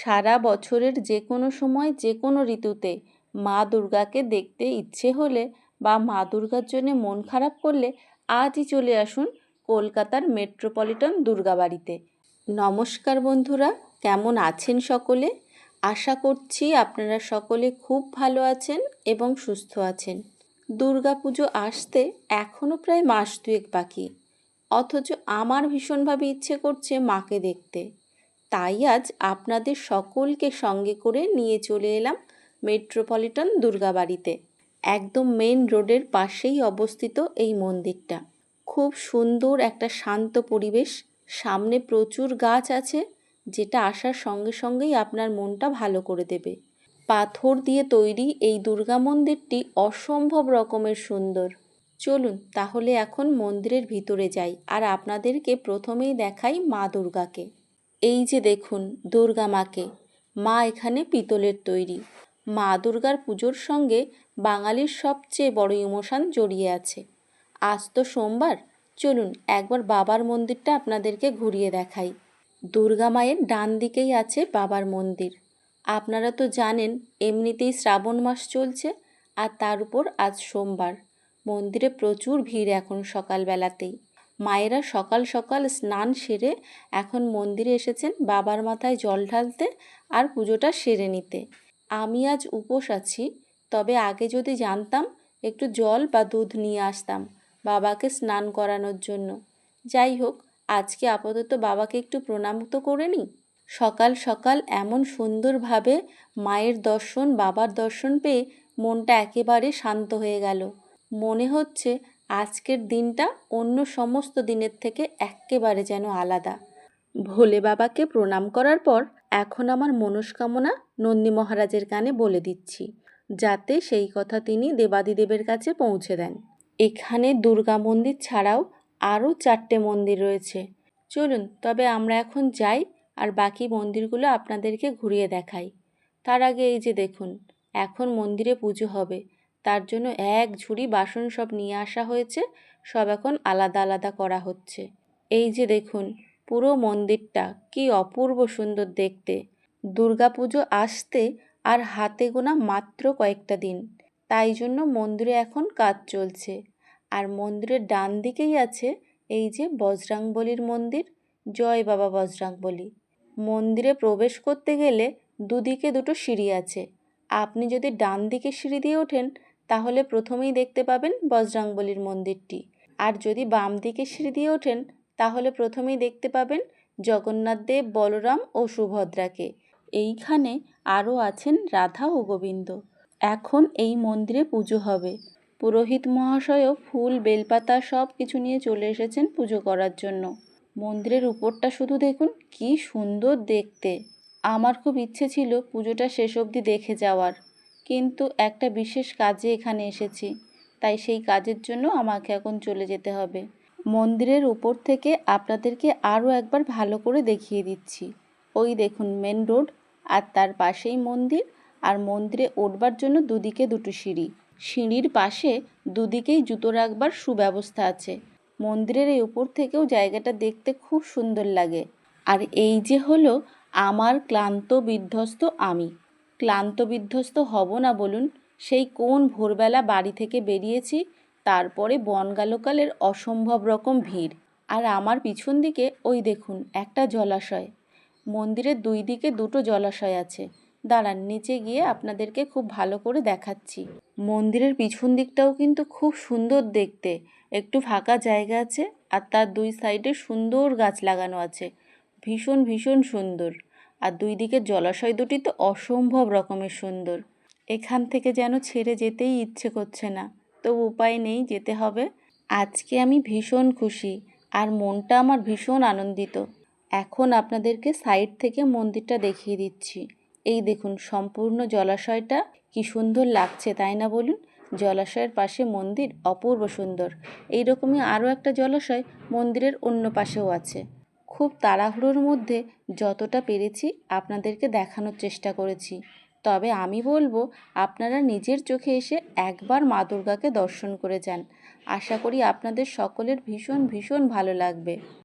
সারা বছরের যে কোনো সময় যে কোনো ঋতুতে মা দুর্গাকে দেখতে ইচ্ছে হলে বা মা দুর্গার জন্যে মন খারাপ করলে আজই চলে আসুন কলকাতার মেট্রোপলিটন দুর্গাবাড়িতে। নমস্কার বন্ধুরা, কেমন আছেন সকলে? আশা করছি আপনারা সকলে খুব ভালো আছেন এবং সুস্থ আছেন। দুর্গা পুজো আসতে এখনও প্রায় মাস দুয়েক বাকি, অথচ আমার ভীষণভাবে ইচ্ছে করছে মাকে দেখতে। তাই আজ আপনাদের সকলকে সঙ্গে করে নিয়ে চলে এলাম মেট্রোপলিটন দুর্গাবাড়িতে, একদম মেন রোডের পাশেই অবস্থিত এই মন্দিরটা। খুব সুন্দর একটা শান্ত পরিবেশ, সামনে প্রচুর গাছ আছে, যেটা আসার সঙ্গে সঙ্গেই আপনার মনটা ভালো করে দেবে। পাথর দিয়ে তৈরি এই দুর্গা মন্দিরটি অসম্ভব রকমের সুন্দর। চলুন তাহলে এখন মন্দিরের ভিতরে যাই, আর আপনাদেরকে প্রথমেই দেখাই মা দুর্গাকে। এই যে দেখুন দুর্গা মাকে, মা এখানে পিতলের তৈরি। মা দুর্গার পুজোর সঙ্গে বাঙালির সবচেয়ে বড় ইমোশান জড়িয়ে আছে। আজ তো সোমবার, চলুন একবার বাবার মন্দিরটা আপনাদেরকে ঘুরিয়ে দেখাই। দুর্গা মায়ের ডান দিকেই আছে বাবার মন্দির। আপনারা তো জানেন এমনিতেই শ্রাবণ মাস চলছে আর তার উপর আজ সোমবার। মন্দিরে প্রচুর ভিড় এখন সকালবেলাতেই। মায়েরা সকাল সকাল স্নান সেরে এখন মন্দিরে এসেছেন বাবার মাথায় জল ঢালতে আর পুজোটা সেরে নিতে। আমি আজ উপোস আছি, তবে আগে যদি জানতাম, একটু জল বা দুধ নিয়ে আসতাম বাবাকে স্নান করানোর জন্য। যাই হোক, আজকে আপাতত বাবাকে একটু প্রণাম তো করে নিই। সকাল সকাল এমন সুন্দরভাবে মায়ের দর্শন, বাবার দর্শন পেয়ে মনটা একেবারে শান্ত হয়ে গেল। মনে হচ্ছে আজকের দিনটা অন্য সমস্ত দিনের থেকে একেবারে যেন আলাদা। ভোলে বাবাকে প্রণাম করার পর এখন আমার মনস্কামনা নন্দী মহারাজের কানে বলে দিচ্ছি, যাতে সেই কথা তিনি দেবাদিদেবের কাছে পৌঁছে দেন। এখানে দুর্গা মন্দির ছাড়াও আরও চারটে মন্দির রয়েছে। চলুন, তবে আমরা এখন যাই আর বাকি মন্দিরগুলো আপনাদেরকে ঘুরিয়ে দেখাই। তার আগে এই যে দেখুন, এখন মন্দিরে পুজো হবে। তার জন্য এক ঝুড়ি বাসন সব নিয়ে আসা হয়েছে, সব এখন আলাদা আলাদা করা হচ্ছে। এই যে দেখুন, পুরো মন্দিরটা কি অপূর্ব সুন্দর দেখতে। দুর্গা পুজো আসতে আর হাতে গোনা মাত্র কয়েকটা দিন। তাই জন্য মন্দিরে এখন কাজ চলছে। আর মন্দিরের ডান দিকেই আছে এই যে বজরাংবলির মন্দির। জয় বাবা বজরাংবলী। মন্দিরে প্রবেশ করতে গেলে দুদিকে দুটো সিঁড়ি আছে। আপনি যদি ডান দিকে সিঁড়ি দিয়ে ওঠেন তাহলে প্রথমেই দেখতে পাবেন বজরাংবলির মন্দিরটি। আর যদি বাম দিকে সিঁড়ি দিয়ে ওঠেন, তাহলে প্রথমেই দেখতে পাবেন জগন্নাথ দেব, বলরাম ও সুভদ্রাকে। এইখানে আরও আছেন রাধা ও গোবিন্দ। এখন এই মন্দিরে পুজো হবে। পুরোহিত মহাশয়ও ফুল, বেলপাতা সব কিছু নিয়ে চলে এসেছেন পুজো করার জন্য। মন্দিরের উপরটা শুধু দেখুন, কি সুন্দর দেখতে। আমার খুব ইচ্ছে ছিল পুজোটা শেষ অবধি দেখে যাওয়ার। কিন্তু একটা বিশেষ কাজে এখানে এসেছি, তাই সেই কাজের জন্য আমাকে এখন চলে যেতে হবে। মন্দিরের উপর থেকে আপনাদেরকে আরও একবার ভালো করে দেখিয়ে দিচ্ছি। ওই দেখুন মেন রোড, আর তার পাশেই মন্দির, আর মন্দিরে উঠবার জন্য দুদিকে দুটো সিঁড়ি। সিঁড়ির পাশে দুদিকেই জুতো রাখবার সুব্যবস্থা আছে। মন্দিরের এই উপর থেকেও জায়গাটা দেখতে খুব সুন্দর লাগে। আর এই যে হলো আমার ক্লান্ত বিধ্বস্ত আমি। ক্লান্ত বিধ্বস্ত হব না বলুন, সেই কোন ভোরবেলা বাড়ি থেকে বেরিয়েছি, তারপরে বনগালোকালের অসম্ভব রকম ভিড়। আর আমার পিছন দিকে, ওই দেখুন, একটা জলাশয়। মন্দিরের দুই দিকে দুটো জলাশয় আছে। দাঁড়ান, নিচে গিয়ে আপনাদেরকে খুব ভালো করে দেখাচ্ছি। মন্দিরের পিছন দিকটাও কিন্তু খুব সুন্দর দেখতে। একটু ফাঁকা জায়গা আছে, আর তার দুই সাইডে সুন্দর গাছ লাগানো আছে। ভীষণ ভীষণ সুন্দর। আর দুই দিকের জলাশয় দুটি তো অসম্ভব রকমের সুন্দর। এখান থেকে যেন ছেড়ে যেতেই ইচ্ছে করছে না। তো উপায় নেই, যেতে হবে। আজকে আমি ভীষণ খুশি আর মনটা আমার ভীষণ আনন্দিত। এখন আপনাদেরকে সাইড থেকে মন্দিরটা দেখিয়ে দিচ্ছি। এই দেখুন, সম্পূর্ণ জলাশয়টা কি সুন্দর লাগছে, তাই না বলুন? জলাশয়ের পাশে মন্দির অপূর্ব সুন্দর। এই রকমই আরও একটা জলাশয় মন্দিরের অন্য পাশেও আছে। খুব তাড়াহুড়োর মধ্যে যতটা পেরেছি আপনাদেরকে দেখানোর চেষ্টা করেছি। তবে আমি বলব, আপনারা নিজের চোখে এসে একবার মা দুর্গাকে দর্শন করে যান। আশা করি আপনাদের সকলের ভীষণ ভীষণ ভালো লাগবে।